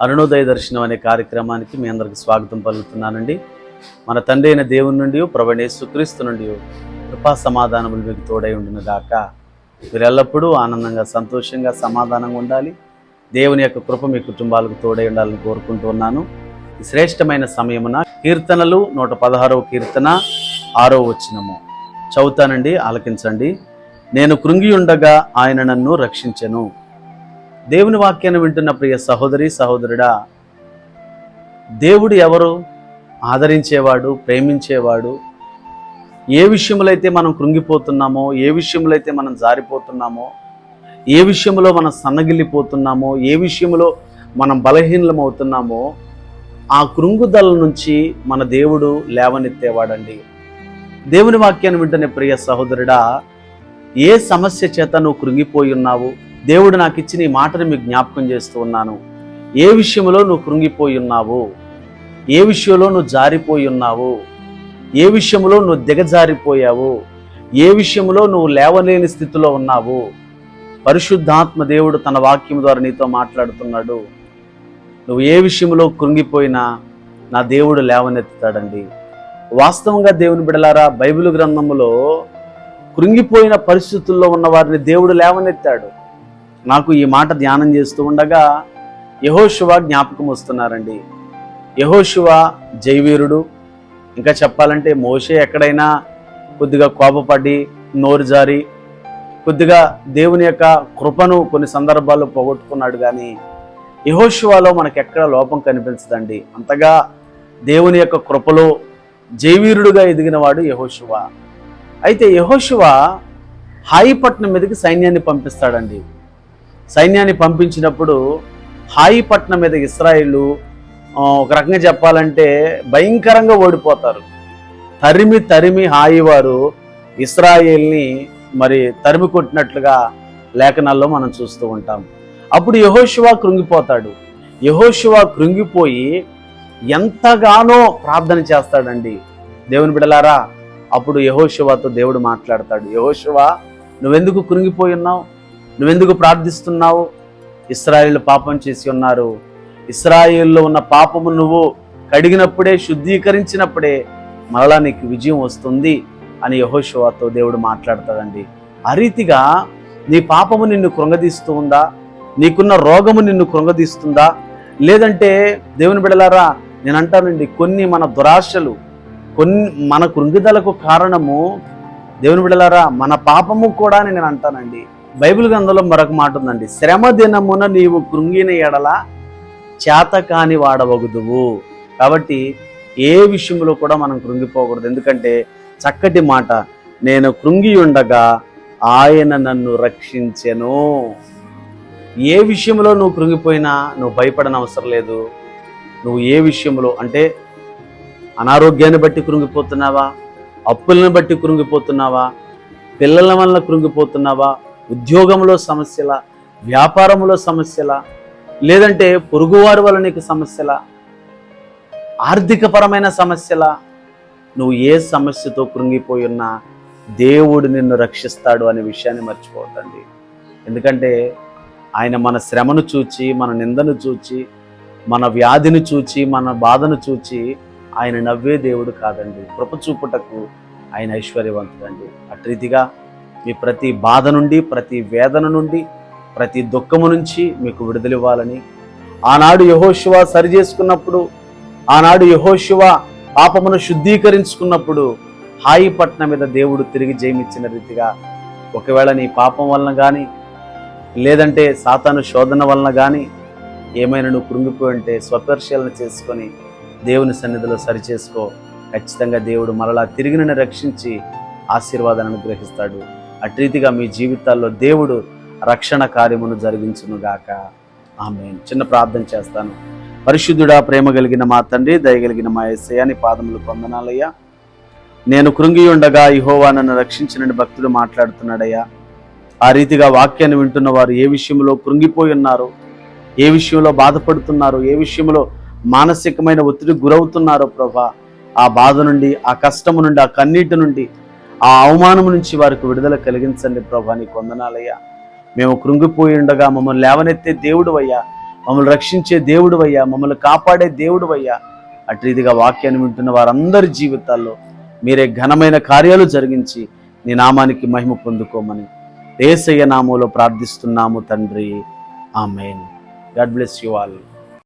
అరుణోదయ దర్శనం అనే కార్యక్రమానికి మీ అందరికి స్వాగతం పలుకుతున్నానండి. మన తండ్రి అయిన దేవుని నుండి ప్రభణేశు క్రీస్తు నుండి కృపా సమాధానములు మీకు తోడై ఉండిన గాక. మీరు ఎల్లప్పుడూ ఆనందంగా సంతోషంగా సమాధానంగా ఉండాలి. దేవుని యొక్క కృప మీ కుటుంబాలకు తోడై ఉండాలని కోరుకుంటూ ఉన్నాను. శ్రేష్టమైన సమయమున కీర్తనలు నూట పదహారవ కీర్తన ఆరో వచ్చినము చదువుతానండి ఆలకించండి. నేను కృంగి ఉండగా ఆయన నన్ను రక్షించెను. దేవుని వాక్యాన్ని వింటున్న ప్రియ సహోదరి సహోదరుడా దేవుడు ఎవరు? ఆదరించేవాడు ప్రేమించేవాడు? ఏ విషయంలో అయితే మనం కృంగిపోతున్నామో ఏ విషయంలో అయితే మనం జారిపోతున్నామో ఏ విషయంలో మనం సన్నగిల్లిపోతున్నామో ఏ విషయంలో మనం బలహీనలం అవుతున్నామో ఆ కృంగుదల నుంచి మన దేవుడు లేవనెత్తేవాడండి. దేవుని వాక్యాన్ని వింటున్న ప్రియ సహోదరుడా ఏ సమస్య చేత నువ్వు కృంగిపోయి ఉన్నావు? దేవుడు నాకు ఇచ్చిన ఈ మాటను మీకు జ్ఞాపకం చేస్తూ ఉన్నాను. ఏ విషయంలో నువ్వు కృంగిపోయి ఉన్నావు? ఏ విషయంలో నువ్వు జారిపోయి ఉన్నావు? ఏ విషయంలో నువ్వు దిగజారిపోయావు? ఏ విషయంలో నువ్వు లేవలేని స్థితిలో ఉన్నావు? పరిశుద్ధాత్మ దేవుడు తన వాక్యం ద్వారా నీతో మాట్లాడుతున్నాడు. నువ్వు ఏ విషయంలో కృంగిపోయినా నా దేవుడు లేవనెత్తుతాడండి. వాస్తవంగా దేవుని బిడలారా బైబిల్ గ్రంథములో కృంగిపోయిన పరిస్థితుల్లో ఉన్న వారిని దేవుడు లేవనెత్తాడు. నాకు ఈ మాట ధ్యానం చేస్తూ ఉండగా యహోశివ జ్ఞాపకం వస్తున్నారండి. యహోశివ జైవీరుడు ఇంకా చెప్పాలంటే మోషే ఎక్కడైనా కొద్దిగా కోపపడి నోరు జారి కొద్దిగా దేవుని యొక్క కృపను కొన్ని సందర్భాల్లో పోగొట్టుకున్నాడు కానీ యహోశివాలో మనకు ఎక్కడ లోపం కనిపించదండి. అంతగా దేవుని యొక్క కృపలో జైవీరుడుగా ఎదిగిన వాడు యహోశివ అయితే యహోశివ హాయిపట్నం మీదకి సైన్యాన్ని పంపిస్తాడండి. సైన్యాన్ని పంపించినప్పుడు హాయిపట్నం మీద ఇస్రాయిలు ఒక రకంగా చెప్పాలంటే భయంకరంగా ఓడిపోతారు. తరిమి తరిమి హాయి వారు ఇస్రాయిల్ని మరి తరిమి కొట్టినట్లుగా లేఖనాల్లో మనం చూస్తూ ఉంటాం. అప్పుడు యహోశివా కృంగిపోతాడు. యహోశివా కృంగిపోయి ఎంతగానో ప్రార్థన చేస్తాడండి. దేవుని బిడలారా అప్పుడు యహోశివాతో దేవుడు మాట్లాడతాడు. యహోశివ నువ్వెందుకు కృంగిపోయి ఉన్నావు? నువ్వెందుకు ప్రార్థిస్తున్నావు? ఇస్రాయిల్ పాపం చేసి ఉన్నారు. ఇస్రాయిల్లో ఉన్న పాపము నువ్వు కడిగినప్పుడే శుద్ధీకరించినప్పుడే మరలా నీకు విజయం వస్తుంది అని యహోశివాతో దేవుడు మాట్లాడతాడండి. ఆ రీతిగా నీ పాపము నిన్ను కృంగదీస్తూ ఉందా? నీకున్న రోగము నిన్ను కృంగదీస్తుందా? లేదంటే దేవుని బిడలారా నేను అంటానండి కొన్ని మన దురాశలు కొన్ని మన కృంగిదలకు కారణము దేవుని బిడలారా మన పాపము కూడా నేను అంటానండి బైబిల్ గ్రంథంలో మరొక మాట ఉందండి. శ్రమ దినమున నీవు కృంగిన ఎడల చేత కాని వాడవగుదువు. కాబట్టి ఏ విషయంలో కూడా మనం కృంగిపోకూడదు. ఎందుకంటే చక్కటి మాట నేను కృంగి ఉండగా ఆయన నన్ను రక్షించెను. ఏ విషయంలో నువ్వు కృంగిపోయినా నువ్వు భయపడన అవసరం లేదు. నువ్వు ఏ విషయంలో అంటే అనారోగ్యాన్ని బట్టి కృంగిపోతున్నావా? అప్పులను బట్టి కృంగిపోతున్నావా? పిల్లల వల్ల కృంగిపోతున్నావా? ఉద్యోగంలో సమస్యల వ్యాపారంలో సమస్యల లేదంటే పొరుగువారి వల్ల నీకు సమస్యల ఆర్థికపరమైన సమస్యల నువ్వు ఏ సమస్యతో కృంగిపోయి ఉన్నా దేవుడు నిన్ను రక్షిస్తాడు అనే విషయాన్ని మర్చిపోవద్దండి. ఎందుకంటే ఆయన మన శ్రమను చూచి మన నిందను చూచి మన వ్యాధిని చూచి మన బాధను చూచి ఆయన నవ్వే దేవుడు కాదండి. కృప చూపుటకు ఆయన ఐశ్వర్యవంతుడండి. అటు రీతిగా మీ ప్రతి బాధ నుండి ప్రతి వేదన నుండి ప్రతి దుఃఖము నుంచి మీకు విడుదలివ్వాలని. ఆనాడు యహోశివ సరి చేసుకున్నప్పుడు ఆనాడు యహోశివ పాపమును శుద్ధీకరించుకున్నప్పుడు హాయి పట్నం మీద దేవుడు తిరిగి జయమిచ్చిన రీతిగా ఒకవేళ నీ పాపం వలన కానీ లేదంటే సాతాను శోధన వలన కానీ ఏమైనా నువ్వు కృంగిపోయి ఉంటే స్వపరిశీలన చేసుకొని దేవుని సన్నిధిలో సరిచేసుకో ఖచ్చితంగా దేవుడు మరలా తిరిగి నిన్ను రక్షించి ఆశీర్వాదాన్ని అనుగ్రహిస్తాడు. అట్రీతిగా మీ జీవితాల్లో దేవుడు రక్షణ కార్యమును జరిగించునుగాక. ఆమె చిన్న ప్రార్థన చేస్తాను. పరిశుద్ధుడా ప్రేమ కలిగిన మా తండ్రి దయగలిగిన మా ఎస్ఐని పాదములు పొందనాలయ్యా నేను కృంగి ఉండగా ఇహోవా నన్ను రక్షించినని భక్తుడు మాట్లాడుతున్నాడయ్యా. ఆ రీతిగా వాక్యాన్ని వింటున్న వారు ఏ విషయంలో కృంగిపోయి ఉన్నారు ఏ విషయంలో బాధపడుతున్నారు ఏ విషయంలో మానసికమైన ఒత్తిడి గురవుతున్నారో ప్రభా ఆ బాధ నుండి ఆ కష్టము నుండి ఆ కన్నీటి నుండి ఆ అవమానం నుంచి వారికి విడుదల కలిగించండి ప్రభా నీ కొందనాలయ్యా మేము కృంగిపోయి ఉండగా మమ్మల్ని లేవనెత్తే దేవుడు అయ్యా మమ్మల్ని రక్షించే దేవుడు అయ్యా మమ్మల్ని కాపాడే దేవుడు అయ్యా అటు ఇదిగా వాక్యాన్ని వింటున్న వారందరి జీవితాల్లో మీరే ఘనమైన కార్యాలు జరిగించి నీ నామానికి మహిమ పొందుకోమని ఏసయ్య నామంలో ప్రార్థిస్తున్నాము తండ్రి. Amen. God bless you all.